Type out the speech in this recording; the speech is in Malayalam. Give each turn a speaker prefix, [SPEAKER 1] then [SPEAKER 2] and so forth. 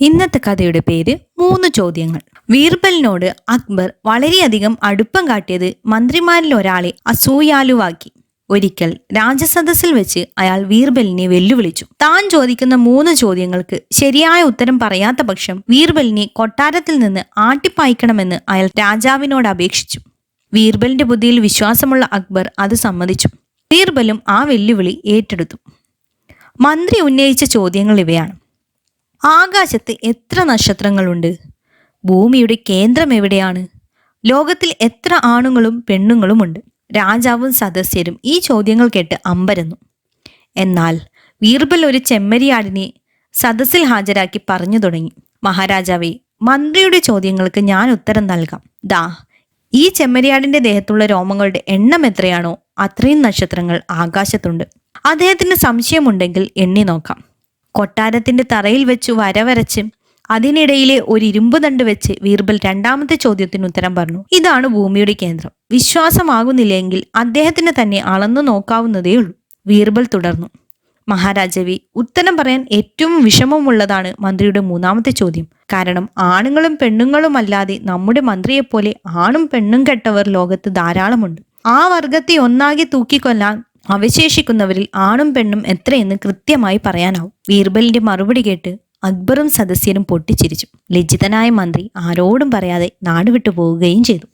[SPEAKER 1] ഇന്നത്തെ കഥയുടെ പേര് മൂന്ന് ചോദ്യങ്ങൾ. വീർബലിനോട് അക്ബർ വളരെയധികം അടുപ്പം കാട്ടിയത് മന്ത്രിമാരിൽ ഒരാളെ അസൂയാലുവാക്കി. ഒരിക്കൽ രാജസദസ്സിൽ വെച്ച് അയാൾ വീർബലിനെ വെല്ലുവിളിച്ചു. താൻ ചോദിക്കുന്ന മൂന്ന് ചോദ്യങ്ങൾക്ക് ശരിയായ ഉത്തരം പറയാത്ത പക്ഷം വീർബലിനെ കൊട്ടാരത്തിൽ നിന്ന് ആട്ടിപ്പായിക്കണമെന്ന് അയാൾ രാജാവിനോട് അപേക്ഷിച്ചു. വീർബലിന്റെ ബുദ്ധിയിൽ വിശ്വാസമുള്ള അക്ബർ അത് സമ്മതിച്ചു. വീർബലും ആ വെല്ലുവിളി ഏറ്റെടുത്തു. മന്ത്രി ഉന്നയിച്ച ചോദ്യങ്ങൾ ഇവയാണ്. ആകാശത്ത് എത്ര നക്ഷത്രങ്ങളുണ്ട്? ഭൂമിയുടെ കേന്ദ്രം എവിടെയാണ്? ലോകത്തിൽ എത്ര ആണുങ്ങളും പെണ്ണുങ്ങളുമുണ്ട്? രാജാവും സദസ്യരും ഈ ചോദ്യങ്ങൾ കേട്ട് അമ്പരന്നു. എന്നാൽ വീർബൽ ഒരു ചെമ്മരിയാടിനെ സദസ്സിൽ ഹാജരാക്കി പറഞ്ഞു തുടങ്ങി. മഹാരാജാവേ മന്ത്രിയുടെ ചോദ്യങ്ങൾക്ക് ഞാൻ ഉത്തരം നൽകാം. ദാ ഈ ചെമ്മരിയാടിന്റെ ദേഹത്തുള്ള രോമങ്ങളുടെ എണ്ണം എത്രയാണോ അത്രയും നക്ഷത്രങ്ങൾ ആകാശത്തുണ്ട്. അദ്ദേഹത്തിന് സംശയമുണ്ടെങ്കിൽ എണ്ണി നോക്കാം. കൊട്ടാരത്തിന്റെ തറയിൽ വെച്ചു വരവരച്ച് അതിനിടയിലെ ഒരു ഇരുമ്പ് ദണ്ട് വെച്ച് വീർബൽ രണ്ടാമത്തെ ചോദ്യത്തിന് ഉത്തരം പറഞ്ഞു. ഇതാണ് ഭൂമിയുടെ കേന്ദ്രം. വിശ്വാസമാകുന്നില്ലെങ്കിൽ അദ്ദേഹത്തിന് തന്നെ അളന്നു നോക്കാവുന്നതേയുള്ളൂ വീർബൽ തുടർന്നു. മഹാരാജവി ഉത്തരം പറയാൻ ഏറ്റവും വിഷമമുള്ളതാണ് മന്ത്രിയുടെ മൂന്നാമത്തെ ചോദ്യം. കാരണം ആണുങ്ങളും പെണ്ണുങ്ങളും അല്ലാതെ നമ്മുടെ മന്ത്രിയെപ്പോലെ ആണും പെണ്ണും കെട്ടവർ ലോകത്ത് ധാരാളമുണ്ട്. ആ വർഗത്തെ ഒന്നാകെ തൂക്കിക്കൊല്ലാൻ അവശേഷിക്കുന്നവരിൽ ആണും പെണ്ണും എത്രയെന്ന് കൃത്യമായി പറയാനാവും. ബീർബലിന്റെ മറുപടി കേട്ട് അക്ബറും സദസ്യരും പൊട്ടിച്ചിരിച്ചു. ലജ്ജിതനായ മന്ത്രി ആരോടും പറയാതെ നാടുവിട്ടു പോവുകയും ചെയ്തു.